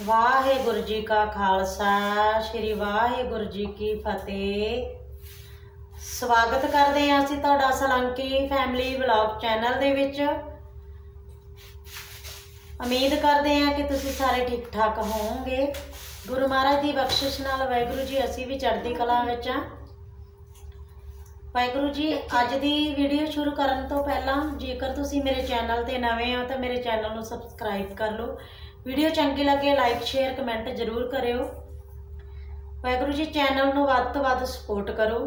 ਵਾਹਿਗੁਰੂ ਜੀ ਕਾ ਖਾਲਸਾ, ਸ੍ਰੀ ਵਾਹਿਗੁਰੂ ਜੀ ਕੀ ਫਤਿਹ। ਸਵਾਗਤ ਕਰਦੇ ਹਾਂ ਅਸੀਂ ਤੁਹਾਡਾ ਸਲੰਕੀ ਫੈਮਿਲੀ ਵਲੌਗ ਚੈਨਲ ਦੇ ਵਿੱਚ। ਉਮੀਦ ਕਰਦੇ ਹਾਂ ਕਿ ਤੁਸੀਂ ਸਾਰੇ ਠੀਕ ਠਾਕ ਹੋਵੋਗੇ। ਗੁਰੂ ਮਹਾਰਾਜ ਦੀ ਬਖਸ਼ਿਸ਼ ਨਾਲ ਵਾਹਿਗੁਰੂ ਜੀ, ਅਸੀਂ ਵੀ ਚੜ੍ਹਦੀ ਕਲਾ ਵਿੱਚ ਹਾਂ। ਵਾਹਿਗੁਰੂ ਜੀ, ਅੱਜ ਦੀ ਵੀਡੀਓ ਸ਼ੁਰੂ ਕਰਨ ਤੋਂ ਪਹਿਲਾਂ ਜੇਕਰ ਤੁਸੀਂ ਮੇਰੇ ਚੈਨਲ ਤੇ ਨਵੇਂ ਹੋ ਤਾਂ ਮੇਰੇ ਚੈਨਲ ਨੂੰ ਸਬਸਕ੍ਰਾਈਬ ਕਰ ਲਓ। ਵੀਡੀਓ ਚੰਗੀ ਲੱਗੇ ਲਾਈਕ ਸ਼ੇਅਰ ਕਮੈਂਟ ਜ਼ਰੂਰ ਕਰਿਓ। ਵਾਹਿਗੁਰੂ ਜੀ ਚੈਨਲ ਨੂੰ ਵੱਧ ਤੋਂ ਵੱਧ ਸਪੋਰਟ ਕਰੋ।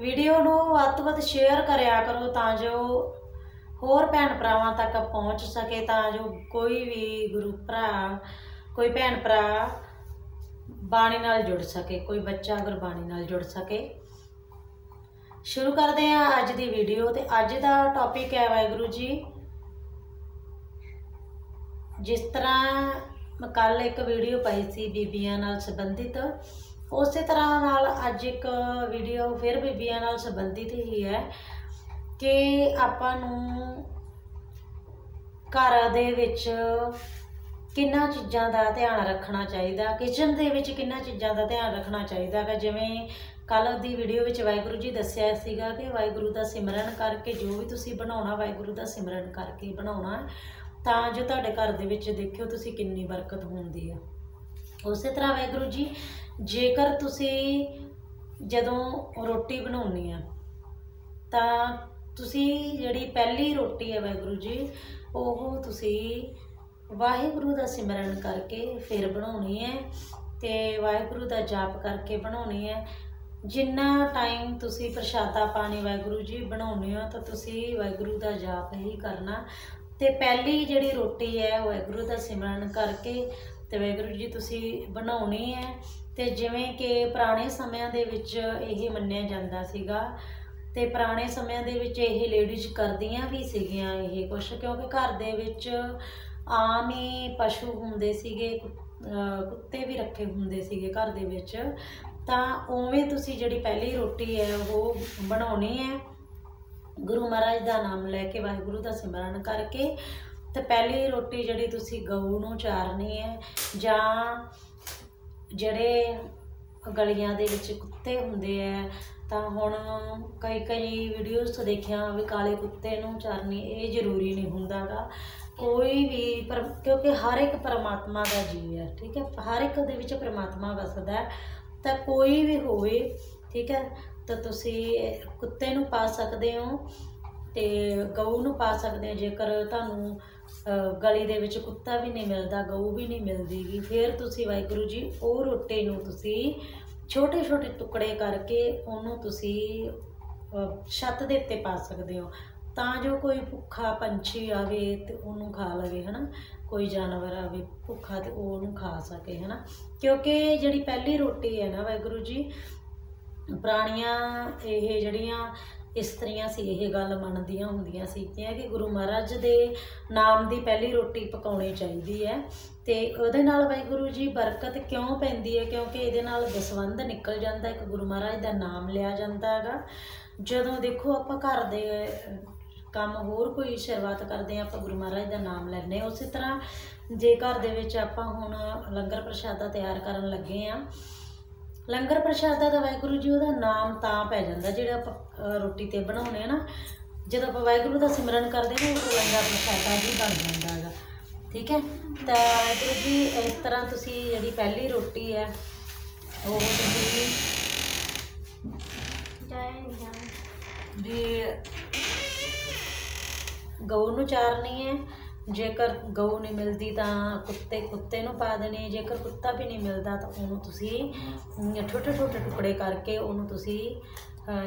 ਵੀਡੀਓ ਨੂੰ ਵੱਧ ਤੋਂ ਵੱਧ ਸ਼ੇਅਰ ਕਰਿਆ ਕਰੋ ਤਾਂ ਜੋ ਹੋਰ ਭੈਣ ਭਰਾਵਾਂ ਤੱਕ ਪਹੁੰਚ ਸਕੇ, ਤਾਂ ਜੋ ਕੋਈ ਵੀ ਗੁਰੂ ਭਰਾ, ਕੋਈ ਭੈਣ ਭਰਾ ਬਾਣੀ ਨਾਲ ਜੁੜ ਸਕੇ, ਕੋਈ ਬੱਚਾ ਗੁਰਬਾਣੀ ਨਾਲ ਜੁੜ ਸਕੇ। ਸ਼ੁਰੂ ਕਰਦੇ ਹਾਂ ਅੱਜ ਦੀ ਵੀਡੀਓ ਤੇ ਅੱਜ ਦਾ ਟੌਪਿਕ ਹੈ ਵਾਹਿਗੁਰੂ ਜੀ ਜਿਸ ਤਰ੍ਹਾਂ ਮੈਂ ਕੱਲ ਇੱਕ ਵੀਡੀਓ ਪਾਈ ਸੀ ਬੀਬੀਆਂ ਨਾਲ ਸੰਬੰਧਿਤ, ਉਸੇ ਤਰ੍ਹਾਂ ਨਾਲ ਅੱਜ ਇੱਕ ਵੀਡੀਓ ਫਿਰ ਬੀਬੀਆਂ ਨਾਲ ਸੰਬੰਧਿਤ ਹੀ ਹੈ ਕਿ ਆਪਾਂ ਨੂੰ ਘਰ ਦੇ ਵਿੱਚ ਕਿੰਨਾ ਚੀਜ਼ਾਂ ਦਾ ਧਿਆਨ ਰੱਖਣਾ ਚਾਹੀਦਾ, ਕਿਚਨ ਦੇ ਵਿੱਚ ਕਿੰਨਾ ਚੀਜ਼ਾਂ ਦਾ ਧਿਆਨ ਰੱਖਣਾ ਚਾਹੀਦਾ ਹੈ ਜਿਵੇਂ ਕੱਲ ਦੀ ਵੀਡੀਓ ਵਿੱਚ ਵਾਹਿਗੁਰੂ ਜੀ ਦੱਸਿਆ ਸੀਗਾ ਕਿ ਵਾਹਿਗੁਰੂ ਦਾ ਸਿਮਰਨ ਕਰਕੇ ਜੋ ਵੀ ਤੁਸੀਂ ਬਣਾਉਣਾ, ਵਾਹਿਗੁਰੂ ਦਾ ਸਿਮਰਨ ਕਰਕੇ ਬਣਾਉਣਾ। ਤਾਂ ਜੋ ਤੁਹਾਡੇ ਘਰ ਦੇ ਵਿੱਚ ਦੇਖਿਓ ਤੁਸੀਂ ਕਿੰਨੀ ਬਰਕਤ ਹੁੰਦੀ ਆ। ਉਸੇ ਤਰ੍ਹਾਂ ਵਾਹਿਗੁਰੂ ਜੀ, ਜੇਕਰ ਤੁਸੀਂ ਜਦੋਂ ਰੋਟੀ ਬਣਾਉਣੀ ਆ, ਤਾਂ ਤੁਸੀਂ ਜਿਹੜੀ ਪਹਿਲੀ ਰੋਟੀ ਹੈ ਵਾਹਿਗੁਰੂ ਜੀ, ਉਹ ਤੁਸੀਂ ਵਾਹਿਗੁਰੂ ਦਾ ਸਿਮਰਨ ਕਰਕੇ ਫਿਰ ਬਣਾਉਣੀ ਹੈ ਤੇ ਵਾਹਿਗੁਰੂ ਦਾ ਜਾਪ ਕਰਕੇ ਬਣਾਉਣੀ ਹੈ ਜਿੰਨਾ ਟਾਈਮ ਤੁਸੀਂ ਪ੍ਰਸ਼ਾਦਾ ਪਾਣੀ ਵਾਹਿਗੁਰੂ ਜੀ ਬਣਾਉਣੇ ਹੋ, ਤਾਂ ਤੁਸੀਂ ਵਾਹਿਗੁਰੂ ਦਾ ਜਾਪ ਹੀ ਕਰਨਾ। ਤੇ ਪਹਿਲੀ ਜਿਹੜੀ ਰੋਟੀ ਹੈ ਵਾਹਿਗੁਰੂ ਦਾ ਸਿਮਰਨ ਕਰਕੇ ਤੇ ਵਾਹਿਗੁਰੂ ਜੀ ਤੁਸੀਂ ਬਣਾਉਣੀ ਹੈ ਤੇ ਜਿਵੇਂ ਕਿ ਪੁਰਾਣੇ ਸਮਿਆਂ ਦੇ ਵਿੱਚ ਇਹ ਮੰਨਿਆ ਜਾਂਦਾ ਸੀਗਾ ਤੇ ਪੁਰਾਣੇ ਸਮਿਆਂ ਦੇ ਵਿੱਚ ਇਹ ਲੇਡੀਜ਼ ਕਰਦੀਆਂ ਵੀ ਸੀਗੀਆਂ ਇਹ ਕੁਛ, ਕਿਉਂਕਿ ਘਰ ਦੇ ਵਿੱਚ ਆਮ ਹੀ ਪਸ਼ੂ ਹੁੰਦੇ ਸੀਗੇ ਕੁੱਤੇ ਵੀ ਰੱਖੇ ਹੁੰਦੇ ਸੀਗੇ ਘਰ ਦੇ ਵਿੱਚ। ਤਾਂ ਉਵੇਂ ਤੁਸੀਂ ਜਿਹੜੀ ਪਹਿਲੀ ਰੋਟੀ ਹੈ ਉਹ ਬਣਾਉਣੀ ਹੈ। ਗੁਰੂ ਮਹਾਰਾਜ ਦਾ ਨਾਮ ਲੈ ਕੇ ਵਾਹਿਗੁਰੂ ਦਾ ਸਿਮਰਨ ਕਰਕੇ ਤੇ ਪਹਿਲੀ ਰੋਟੀ ਜਿਹੜੀ ਤੁਸੀਂ ਗਊ ਨੂੰ ਚਾਰਨੀ ਹੈ ਜਾਂ ਜਿਹੜੇ ਗਲੀਆਂ ਦੇ ਵਿੱਚ ਕੁੱਤੇ ਹੁੰਦੇ ਆ, ਤਾਂ ਹੁਣ ਕਈ ਕਈ ਵੀਡੀਓਜ਼ ਤੋਂ ਦੇਖਿਆ ਵੀ ਕਾਲੇ ਕੁੱਤੇ ਨੂੰ ਚਾਰਨੀ ਇਹ ਜ਼ਰੂਰੀ ਨਹੀਂ ਹੁੰਦਾਗਾ। ਕੋਈ ਵੀ ਪਰ ਕਿਉਂਕਿ ਹਰ ਇੱਕ ਪਰਮਾਤਮਾ ਦਾ ਜੀਵ ਹੈ, ਠੀਕ ਹੈ? ਹਰ ਇੱਕ ਦੇ ਵਿੱਚ ਪਰਮਾਤਮਾ ਵਸਦਾ ਹੈ। ਤਾਂ ਕੋਈ ਵੀ ਹੋਵੇ, ਠੀਕ ਹੈ? ਤਾਂ ਤੁਸੀਂ ਕੁੱਤੇ ਨੂੰ ਪਾ ਸਕਦੇ ਹੋ ਤੇ ਗਊ ਨੂੰ ਪਾ ਸਕਦੇ ਹੋ। ਜੇਕਰ ਤੁਹਾਨੂੰ ਗਲੀ ਦੇ ਵਿੱਚ ਕੁੱਤਾ ਵੀ ਨਹੀਂ ਮਿਲਦਾ, ਗਊ ਵੀ ਨਹੀਂ ਮਿਲਦੀਗੀ ਫਿਰ ਤੁਸੀਂ ਵਾਹਿਗੁਰੂ ਜੀ, ਉਹ ਰੋਟੇ ਨੂੰ ਤੁਸੀਂ ਛੋਟੇ ਛੋਟੇ ਟੁਕੜੇ ਕਰਕੇ ਉਹਨੂੰ ਤੁਸੀਂ ਛੱਤ ਦੇ ਉੱਤੇ ਪਾ ਸਕਦੇ ਹੋ। ਤਾਂ ਜੋ ਕੋਈ ਭੁੱਖਾ ਪੰਛੀ ਆਵੇ ਤੇ ਉਹਨੂੰ ਖਾ ਲਵੇ, ਹਨਾ? ਕੋਈ ਜਾਨਵਰ ਆਵੇ ਭੁੱਖਾ ਤੇ ਉਹ ਉਹਨੂੰ ਖਾ ਸਕੇ, ਹਨਾ? ਕਿਉਂਕਿ ਜਿਹੜੀ ਪਹਿਲੀ ਰੋਟੀ ਹੈ ਨਾ ਵਾਹਿਗੁਰੂ ਜੀ ਪੁਰਾਣੀਆਂ ਇਹ ਜਿਹੜੀਆਂ ਇਸਤਰੀਆਂ ਸੀ, ਇਹ ਗੱਲ ਮੰਨਦੀਆਂ ਹੁੰਦੀਆਂ ਸੀ ਕਿ ਗੁਰੂ ਮਹਾਰਾਜ ਦੇ ਨਾਮ ਦੀ ਪਹਿਲੀ ਰੋਟੀ ਪਕਾਉਣੀ ਚਾਹੀਦੀ ਹੈ ਤੇ ਉਹਦੇ ਨਾਲ ਵਾਹਿਗੁਰੂ ਜੀ ਬਰਕਤ ਕਿਉਂ ਪੈਂਦੀ ਹੈ? ਕਿਉਂਕਿ ਇਹਦੇ ਨਾਲ ਦਸਵੰਧ ਨਿਕਲ ਜਾਂਦਾ, ਇੱਕ ਗੁਰੂ ਮਹਾਰਾਜ ਦਾ ਨਾਮ ਲਿਆ ਜਾਂਦਾ ਹੈਗਾ। ਜਦੋਂ ਦੇਖੋ ਆਪਾਂ ਘਰ ਦੇ ਕੰਮ ਹੋਰ ਕੋਈ ਸ਼ੁਰੂਆਤ ਕਰਦੇ ਹਾਂ, ਆਪਾਂ ਗੁਰੂ ਮਹਾਰਾਜ ਦਾ ਨਾਮ ਲੈਂਦੇ ਹਾਂ। ਉਸੇ ਤਰ੍ਹਾਂ ਜੇ ਘਰ ਦੇ ਵਿੱਚ ਆਪਾਂ ਹੁਣ ਲੰਗਰ ਪ੍ਰਸ਼ਾਦਾ ਤਿਆਰ ਕਰਨ ਲੱਗੇ ਆ ਲੰਗਰ ਪ੍ਰਸ਼ਾਦਾ ਦਾ ਵਾਹਿਗੁਰੂ ਜੀ ਉਹਦਾ ਨਾਮ ਤਾਂ ਪੈ ਜਾਂਦਾ, ਜਿਹੜਾ ਆਪਾਂ ਰੋਟੀ ਤੇ ਬਣਾਉਣੇ ਆ ਨਾ, ਜਦੋਂ ਆਪਾਂ ਵਾਹਿਗੁਰੂ ਦਾ ਸਿਮਰਨ ਕਰਦੇ ਹਾਂ ਉਹ ਲੰਗਰ ਪ੍ਰਸ਼ਾਦਾ ਵੀ ਬਣ ਜਾਂਦਾ ਹੈਗਾ। ਠੀਕ ਹੈ? ਤਾਂ ਵਾਹਿਗੁਰੂ ਜੀ, ਇਸ ਤਰ੍ਹਾਂ ਤੁਸੀਂ ਜਿਹੜੀ ਪਹਿਲੀ ਰੋਟੀ ਹੈ, ਉਹ ਤੁਸੀਂ ਵੀ ਗਊ ਨੂੰ ਚਾਰਨੀ ਹੈ ਜੇਕਰ ਗਊ ਨਹੀਂ ਮਿਲਦੀ ਤਾਂ ਕੁੱਤੇ ਕੁੱਤੇ ਨੂੰ ਪਾ ਦੇਣੀ, ਜੇਕਰ ਕੁੱਤਾ ਵੀ ਨਹੀਂ ਮਿਲਦਾ ਤਾਂ ਉਹਨੂੰ ਤੁਸੀਂ ਛੋਟੇ ਛੋਟੇ ਟੁਕੜੇ ਕਰਕੇ ਉਹਨੂੰ ਤੁਸੀਂ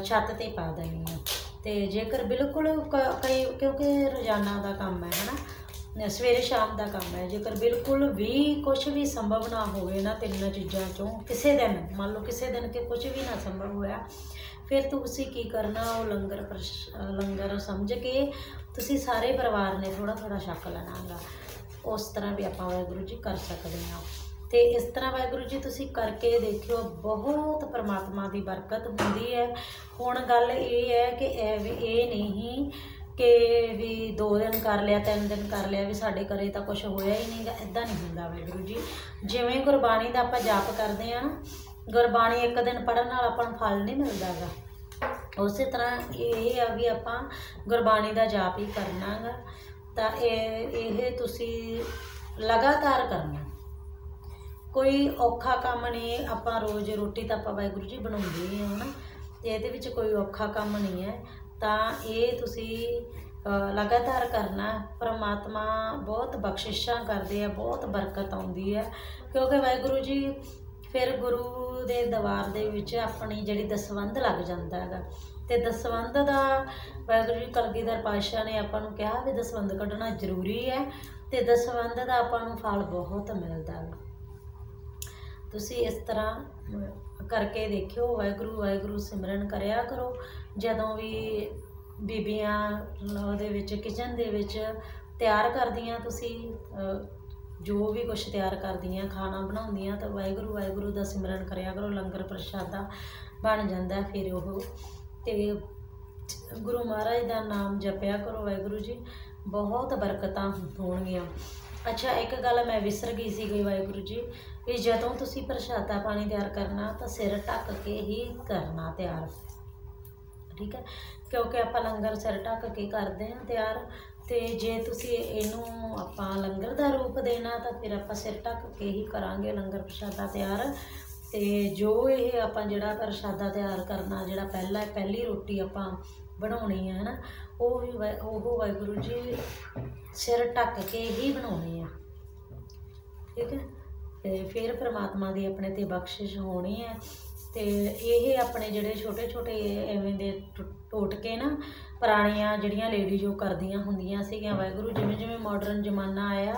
ਛੱਤ ਤੇ ਪਾ ਦੇਣੀ ਹੈ ਤੇ ਜੇਕਰ ਬਿਲਕੁਲ ਕ- ਕਈ, ਕਿਉਂਕਿ ਰੋਜ਼ਾਨਾ ਦਾ ਕੰਮ ਹੈ, ਹਨਾ? ਸਵੇਰੇ ਸ਼ਾਮ ਦਾ ਕੰਮ ਹੈ, ਜੇਕਰ ਬਿਲਕੁਲ ਵੀ ਕੁਝ ਵੀ ਸੰਭਵ ਨਾ ਹੋਵੇ ਨਾ ਤਿੰਨਾਂ ਚੀਜ਼ਾਂ ਚੋਂ ਕਿਸੇ ਦਿਨ, ਮੰਨ ਲਓ ਕਿਸੇ ਦਿਨ ਕਿ ਕੁਝ ਵੀ ਨਾ ਸੰਭਵ ਹੋਇਆ ਫਿਰ ਤੁਸੀਂ ਕੀ ਕਰਨਾ? ਉਹ ਲੰਗਰ ਪ੍ਰਸ਼- ਅ, ਲੰਗਰ ਸਮਝ ਕੇ ਤੁਸੀਂ ਸਾਰੇ ਪਰਿਵਾਰ ਨੇ ਥੋੜਾ ਥੋੜਾ ਛਕ ਲੈਣਾਗਾ ਉਸ ਤਰ੍ਹਾਂ ਵੀ ਆਪਾਂ ਵਾਹਿਗੁਰੂ ਜੀ ਕਰ ਸਕਦੇ ਹਾਂ। ਤੇ ਇਸ ਤਰ੍ਹਾਂ ਵਾਹਿਗੁਰੂ ਜੀ ਤੁਸੀਂ ਕਰਕੇ ਦੇਖਿਓ ਬਹੁਤ ਪਰਮਾਤਮਾ ਦੀ ਬਰਕਤ ਹੁੰਦੀ ਹੈ। ਹੁਣ ਗੱਲ ਇਹ ਹੈ ਕਿ ਇਹ ਵੀ ਇਹ ਨਹੀਂ ਕਿ ਵੀ ਦੋ ਦਿਨ ਕਰ ਲਿਆ ਤਿੰਨ ਦਿਨ ਕਰ ਲਿਆ ਵੀ ਸਾਡੇ ਘਰੇ ਤਾਂ ਕੁਝ ਹੋਇਆ ਹੀ ਨਹੀਂਗਾ ਇਦਾਂ ਨਹੀਂ ਹੁੰਦਾ ਵਾਹਿਗੁਰੂ ਜੀ। ਜਿਵੇਂ ਗੁਰਬਾਣੀ ਦਾ ਆਪਾਂ ਜਾਪ ਕਰਦੇ ਆ ਨਾ ਗੁਰਬਾਣੀ ਇੱਕ ਦਿਨ ਪੜਨ ਨਾਲ ਆਪਾਂ ਨੂੰ ਫਲ ਨਹੀਂ ਮਿਲਦਾਗਾ ਉਸੇ ਤਰ੍ਹਾਂ ਇਹ ਆ ਵੀ ਆਪਾਂ ਗੁਰਬਾਣੀ ਦਾ ਜਾਪ ਹੀ ਕਰਨਾਗਾ ਤਾਂ ਇਹ ਇਹ ਤੁਸੀਂ ਲਗਾਤਾਰ ਕਰਨਾ। ਕੋਈ ਔਖਾ ਕੰਮ ਨਹੀਂ, ਆਪਾਂ ਰੋਜ਼ ਰੋਟੀ ਤਾਂ ਆਪਾਂ ਵਾਹਿਗੁਰੂ ਜੀ ਬਣਾਉਂਦੇ ਹੀ ਹਾਂ ਨਾ ਤੇ ਇਹਦੇ ਵਿੱਚ ਕੋਈ ਔਖਾ ਕੰਮ ਨਹੀਂ ਹੈ। ਤਾਂ ਇਹ ਤੁਸੀਂ ਲਗਾਤਾਰ ਕਰਨਾ। ਪਰਮਾਤਮਾ ਬਹੁਤ ਬਖਸ਼ਿਸ਼ਾਂ ਕਰਦੇ ਆ, ਬਹੁਤ ਬਰਕਤ ਆਉਂਦੀ ਹੈ। ਕਿਉਂਕਿ ਵਾਹਿਗੁਰੂ ਜੀ ਫਿਰ ਗੁਰੂ ਦੇ ਦਰਬਾਰ ਦੇ ਵਿੱਚ ਆਪਣੀ ਜਿਹੜੀ ਦਸਵੰਧ ਲੱਗ ਜਾਂਦਾ ਹੈਗਾ। ਤੇ ਦਸਵੰਧ ਦਾ ਵਾਹਿਗੁਰੂ ਜੀ ਕਲਗੀਧਰ ਪਾਤਸ਼ਾਹ ਨੇ ਆਪਾਂ ਨੂੰ ਕਿਹਾ ਵੀ ਦਸਵੰਧ ਕੱਢਣਾ ਜ਼ਰੂਰੀ ਹੈ ਤੇ ਦਸਵੰਧ ਦਾ ਆਪਾਂ ਨੂੰ ਫਲ ਬਹੁਤ ਮਿਲਦਾ ਹੈ। ਤੁਸੀਂ ਇਸ ਤਰ੍ਹਾਂ ਕਰਕੇ ਦੇਖਿਓ, ਵਾਹਿਗੁਰੂ ਵਾਹਿਗੁਰੂ ਸਿਮਰਨ ਕਰਿਆ ਕਰੋ। ਜਦੋਂ ਵੀ ਬੀਬੀਆਂ ਉਹਦੇ ਵਿੱਚ, ਕਿਚਨ ਦੇ ਵਿੱਚ ਤਿਆਰ ਕਰਦੀਆਂ ਤੁਸੀਂ ਜੋ ਵੀ ਕੁਛ ਤਿਆਰ ਕਰਦੀਆਂ, ਖਾਣਾ ਬਣਾਉਂਦੀਆਂ ਤਾਂ ਵਾਹਿਗੁਰੂ ਵਾਹਿਗੁਰੂ ਦਾ ਸਿਮਰਨ ਕਰਿਆ ਕਰੋ, ਲੰਗਰ ਪ੍ਰਸ਼ਾਦਾ ਬਣ ਜਾਂਦਾ ਫਿਰ ਉਹ। ਤੇ ਗੁਰੂ ਮਹਾਰਾਜ ਦਾ ਨਾਮ ਜਪਿਆ ਕਰੋ ਵਾਹਿਗੁਰੂ ਜੀ, ਬਹੁਤ ਬਰਕਤਾਂ ਹੋਣਗੀਆਂ। ਅੱਛਾ, ਇੱਕ ਗੱਲ ਮੈਂ ਵਿਸਰ ਗਈ ਸੀ ਗਈ ਵਾਹਿਗੁਰੂ ਜੀ, ਵੀ ਜਦੋਂ ਤੁਸੀਂ ਪ੍ਰਸ਼ਾਦਾ ਪਾਣੀ ਤਿਆਰ ਕਰਨਾ ਤਾਂ ਸਿਰ ਢੱਕ ਕੇ ਹੀ ਕਰਨਾ ਤਿਆਰ। ਠੀਕ ਹੈ? ਕਿਉਂਕਿ ਆਪਾਂ ਲੰਗਰ ਸਿਰ ਢੱਕ ਕੇ ਕਰਦੇ ਹਾਂ ਤਿਆਰ ਤੇ ਜੇ ਤੁਸੀਂ ਇਹਨੂੰ ਆਪਾਂ ਲੰਗਰ ਦਾ ਰੂਪ ਦੇਣਾ, ਤਾਂ ਫਿਰ ਆਪਾਂ ਸਿਰ ਢੱਕ ਕੇ ਹੀ ਕਰਾਂਗੇ ਲੰਗਰ ਪ੍ਰਸ਼ਾਦਾ ਤਿਆਰ। ਤੇ ਜੋ ਇਹ ਆਪਾਂ ਜਿਹੜਾ ਪ੍ਰਸ਼ਾਦਾ ਤਿਆਰ ਕਰਨਾ, ਜਿਹੜਾ ਪਹਿਲਾ, ਪਹਿਲੀ ਰੋਟੀ ਆਪਾਂ ਬਣਾਉਣੀ ਹੈ ਨਾ ਉਹ ਵੀ ਉਹ ਵਾਹਿਗੁਰੂ ਜੀ ਸਿਰ ਢੱਕ ਕੇ ਹੀ ਬਣਾਉਣੀ ਆ। ਠੀਕ ਹੈ? ਤੇ ਫਿਰ ਪ੍ਰਮਾਤਮਾ ਦੀ ਆਪਣੇ ਤੇ ਬਖਸ਼ਿਸ਼ ਹੋਣੀ ਹੈ ਤੇ ਇਹ ਆਪਣੇ ਜਿਹੜੇ ਛੋਟੇ ਛੋਟੇ ਐਵੇਂ ਦੇ ਟੁ- ਟੋਟਕੇ ਨਾ ਪੁਰਾਣੀਆਂ ਜਿਹੜੀਆਂ ਲੇਡੀਜ਼ ਉਹ ਕਰਦੀਆਂ ਹੁੰਦੀਆਂ ਸੀਗੀਆਂ ਵਾਹਿਗੁਰੂ ਜਿਵੇਂ ਜਿਵੇਂ ਮਾਡਰਨ ਜ਼ਮਾਨਾ ਆਇਆ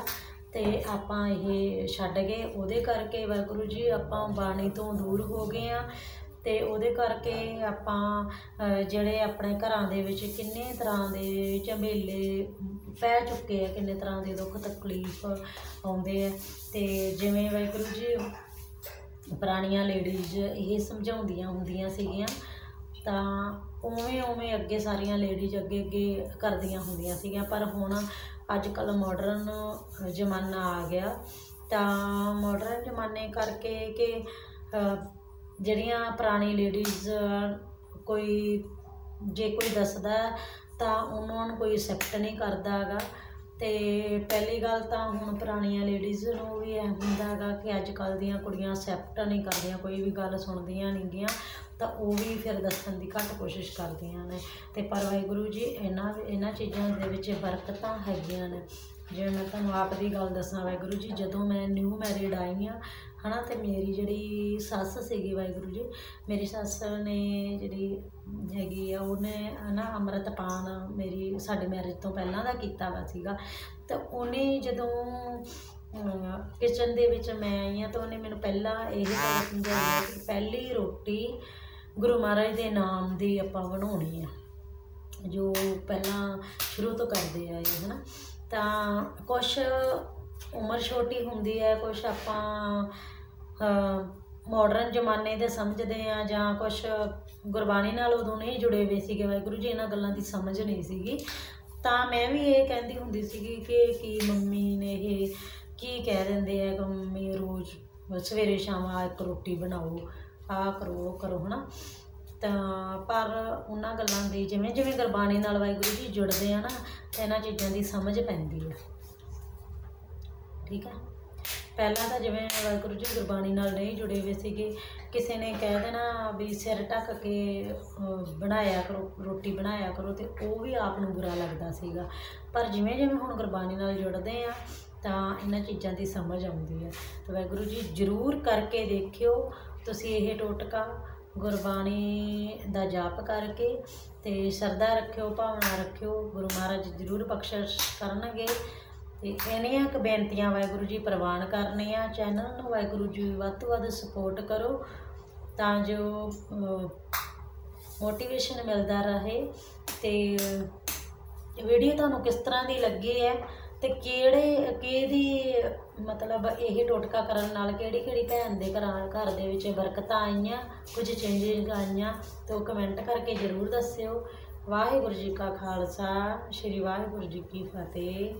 ਤੇ ਆਪਾਂ ਇਹ ਛੱਡ ਗਏ ਉਹਦੇ ਕਰਕੇ ਵਾਹਿਗੁਰੂ ਜੀ ਆਪਾਂ ਬਾਣੀ ਤੋਂ ਦੂਰ ਹੋ ਗਏ ਆ ਤੇ ਉਹਦੇ ਕਰਕੇ ਆਪਾਂ ਅ, ਜਿਹੜੇ ਆਪਣੇ ਘਰਾਂ ਦੇ ਵਿੱਚ ਕਿੰਨੇ ਤਰ੍ਹਾਂ ਦੇ ਝਮੇਲੇ ਪੈ ਚੁੱਕੇ ਆ ਕਿੰਨੇ ਤਰ੍ਹਾਂ ਦੇ ਦੁੱਖ ਤਕਲੀਫ ਆਉਂਦੇ ਆ ਤੇ ਜਿਵੇਂ ਵਾਹਿਗੁਰੂ ਜੀ ਪੁਰਾਣੀਆਂ ਲੇਡੀਜ਼ ਇਹ ਸਮਝਾਉਂਦੀਆਂ ਹੁੰਦੀਆਂ ਸੀਗੀਆਂ। ਤਾਂ ਉਵੇਂ ਉਵੇਂ ਅੱਗੇ ਸਾਰੀਆਂ ਲੇਡੀਜ਼ ਅੱਗੇ ਅੱਗੇ ਕਰਦੀਆਂ ਹੁੰਦੀਆਂ ਸੀਗੀਆਂ। ਪਰ ਹੁਣ ਅੱਜ ਕੱਲ ਮਾਡਰਨ ਜ਼ਮਾਨਾ ਆ ਗਿਆ। ਤਾਂ ਮਾਡਰਨ ਜ਼ਮਾਨੇ ਕਰਕੇ ਕਿ ਜਿਹੜੀਆਂ ਪੁਰਾਣੀ ਲੇਡੀਜ਼ ਕੋਈ, ਜੇ ਕੋਈ ਦੱਸਦਾ ਤਾਂ ਉਹਨਾਂ ਨੂੰ ਕੋਈ ਐਕਸੈਪਟ ਨਹੀਂ ਕਰਦਾ ਅਤੇ ਪਹਿਲੀ ਗੱਲ ਤਾਂ ਹੁਣ ਪੁਰਾਣੀਆਂ ਲੇਡੀਜ਼ ਨੂੰ ਵੀ ਇਹ ਹੁੰਦਾ ਹੈਗਾ ਕਿ ਅੱਜ ਕੱਲ੍ਹ ਦੀਆਂ ਕੁੜੀਆਂ ਐਕਸੈਪਟ ਨਹੀਂ ਕਰਦੀਆਂ, ਕੋਈ ਵੀ ਗੱਲ ਸੁਣਦੀਆਂ ਨਹੀਂ ਗੀਆਂ, ਤਾਂ ਉਹ ਵੀ ਫਿਰ ਦੱਸਣ ਦੀ ਘੱਟ ਕੋਸ਼ਿਸ਼ ਕਰਦੀਆਂ ਨੇ। ਅਤੇ ਪਰ ਵਾਹਿਗੁਰੂ ਜੀ, ਇਹਨਾਂ ਇਹਨਾਂ ਚੀਜ਼ਾਂ ਦੇ ਵਿੱਚ ਬਰਕਤਾਂ ਹੈਗੀਆਂ ਨੇ। ਜਿਵੇਂ ਮੈਂ ਤੁਹਾਨੂੰ ਆਪ ਦੀ ਗੱਲ ਦੱਸਾਂ, ਵਾਹਿਗੁਰੂ ਜੀ, ਜਦੋਂ ਮੈਂ ਨਿਊ ਮੈਰਿਡ ਆਈ ਹਾਂ ਹਨਾ, ਤੇ ਮੇਰੀ ਜਿਹੜੀ ਸੱਸ ਸੀਗੀ ਵਾਹਿਗੁਰੂ ਜੀ, ਮੇਰੀ ਸੱਸ ਨੇ ਜਿਹੜੀ ਹੈਗੀ ਆ, ਉਹਨੇ ਨਾ ਅੰਮ੍ਰਿਤਪਾਨ ਮੇਰੀ, ਸਾਡੇ ਮੈਰਿਜ ਤੋਂ ਪਹਿਲਾਂ ਦਾ ਕੀਤਾ ਵਾ ਸੀਗਾ। ਤਾਂ ਉਹਨੇ ਜਦੋਂ ਕਿਚਨ ਦੇ ਵਿੱਚ ਮੈਂ ਆਈ ਹਾਂ ਤਾਂ ਉਹਨੇ ਮੈਨੂੰ ਪਹਿਲਾਂ ਇਹ ਗੱਲ ਸਮਝਾਈ ਕਿ ਪਹਿਲੀ ਰੋਟੀ ਗੁਰੂ ਮਹਾਰਾਜ ਦੇ ਨਾਮ ਦੀ ਆਪਾਂ ਬਣਾਉਣੀ ਆ, ਜੋ ਪਹਿਲਾਂ ਸ਼ੁਰੂ ਤੋਂ ਕਰਦੇ ਆਏ ਹਨਾ। ਤਾਂ ਕੁਛ ਉਮਰ ਛੋਟੀ ਹੁੰਦੀ ਹੈ, ਕੁਛ ਆਪਾਂ ਮਾਡਰਨ ਜ਼ਮਾਨੇ ਦੇ ਸਮਝਦੇ ਆ ਜਾਂ ਕੁਛ ਗੁਰਬਾਣੀ ਨਾਲ ਉਦੋਂ ਨਹੀਂ ਜੁੜੇ ਹੋਏ ਸੀਗੇ, ਵਾਹਿਗੁਰੂ ਜੀ ਇਹਨਾਂ ਗੱਲਾਂ ਦੀ ਸਮਝ ਨਹੀਂ ਸੀਗੀ। ਤਾਂ ਮੈਂ ਵੀ ਇਹ ਕਹਿੰਦੀ ਹੁੰਦੀ ਸੀਗੀ ਕਿ ਕੀ ਮੰਮੀ ਨੇ ਇਹ ਕੀ ਕਹਿ ਦਿੰਦੇ ਆ ਕਿ ਮੰਮੀ ਰੋਜ਼ ਸਵੇਰੇ ਸ਼ਾਮ ਆ ਇੱਕ ਰੋਟੀ ਬਣਾਓ, ਆ ਕਰੋ, ਉਹ ਕਰੋ, ਹਨਾ? ਤਾਂ ਪਰ ਉਹਨਾਂ ਗੱਲਾਂ ਦੀ ਜਿਵੇਂ ਜਿਵੇਂ ਗੁਰਬਾਣੀ ਨਾਲ ਵਾਹਿਗੁਰੂ ਜੀ ਜੁੜਦੇ ਆ ਨਾ ਇਹਨਾਂ ਚੀਜ਼ਾਂ ਦੀ ਸਮਝ ਪੈਂਦੀ ਆ ਠੀਕ ਹੈ ਪਹਿਲਾਂ ਤਾਂ ਜਿਵੇਂ ਵਾਹਿਗੁਰੂ ਜੀ ਗੁਰਬਾਣੀ ਨਾਲ ਨਹੀਂ ਜੁੜੇ ਹੋਏ ਸੀਗੇ, ਕਿਸੇ ਨੇ ਕਹਿ ਦੇਣਾ ਵੀ ਸਿਰ ਢੱਕ ਕੇ ਬਣਾਇਆ ਕਰੋ, ਰੋਟੀ ਬਣਾਇਆ ਕਰੋ ਤੇ ਉਹ ਵੀ ਆਪ ਨੂੰ ਬੁਰਾ ਲੱਗਦਾ ਸੀਗਾ। ਪਰ ਜਿਵੇਂ ਜਿਵੇਂ ਹੁਣ ਗੁਰਬਾਣੀ ਨਾਲ ਜੁੜਦੇ ਆ, ਤਾਂ ਇਹਨਾਂ ਚੀਜ਼ਾਂ ਦੀ ਸਮਝ ਆਉਂਦੀ ਹੈ ਤਾਂ ਵਾਹਿਗੁਰੂ ਜੀ ਜਰੂਰ ਕਰਕੇ ਦੇਖਿਓ, ਤੁਸੀਂ ਇਹ ਟੋਟਕਾ ਗੁਰਬਾਣੀ ਦਾ ਜਾਪ ਕਰਕੇ ਤੇ ਸ਼ਰਧਾ ਰੱਖਿਓ, ਭਾਵਨਾ ਰੱਖਿਓ, ਗੁਰੂ ਮਹਾਰਾਜ ਜ਼ਰੂਰ ਬਖਸ਼ਿਸ਼ ਕਰਨਗੇ। ਤੇ ਇਹਨੀਆਂ ਕੁ ਬੇਨਤੀਆਂ ਵਾਹਿਗੁਰੂ ਜੀ ਪ੍ਰਵਾਨ ਕਰਨੀਆਂ ਚੈਨਲ ਨੂੰ, ਵਾਹਿਗੁਰੂ ਜੀ ਵੱਧ ਤੋਂ ਵੱਧ ਸਪੋਰਟ ਕਰੋ ਤਾਂ ਜੋ ਮੋਟੀਵੇਸ਼ਨ ਮਿਲਦਾ ਰਹੇ ਤੇ ਵੀਡੀਓ ਤੁਹਾਨੂੰ ਕਿਸ ਤਰ੍ਹਾਂ ਦੀ ਲੱਗੀ ਹੈ ਤੇ ਕਿਹੜੇ, ਕਿਹਦੀ, ਮਤਲਬ ਇਹ ਟੋਟਕਾ ਕਰਨ ਨਾਲ ਕਿਹੜੀ ਕਿਹੜੀ ਭੈਣ ਦੇ ਘਰਾਂ, ਘਰ ਦੇ ਵਿੱਚ ਬਰਕਤਾਂ ਆਈਆਂ, ਕੁਝ ਚੇਂਜਿੰਗ ਆਈਆਂ ਤੇ ਕਮੈਂਟ ਕਰਕੇ ਜ਼ਰੂਰ ਦੱਸਿਓ। ਵਾਹਿਗੁਰੂ ਜੀ ਕਾ ਖਾਲਸਾ, ਸ੍ਰੀ ਵਾਹਿਗੁਰੂ ਜੀ ਕੀ ਫਤਿਹ।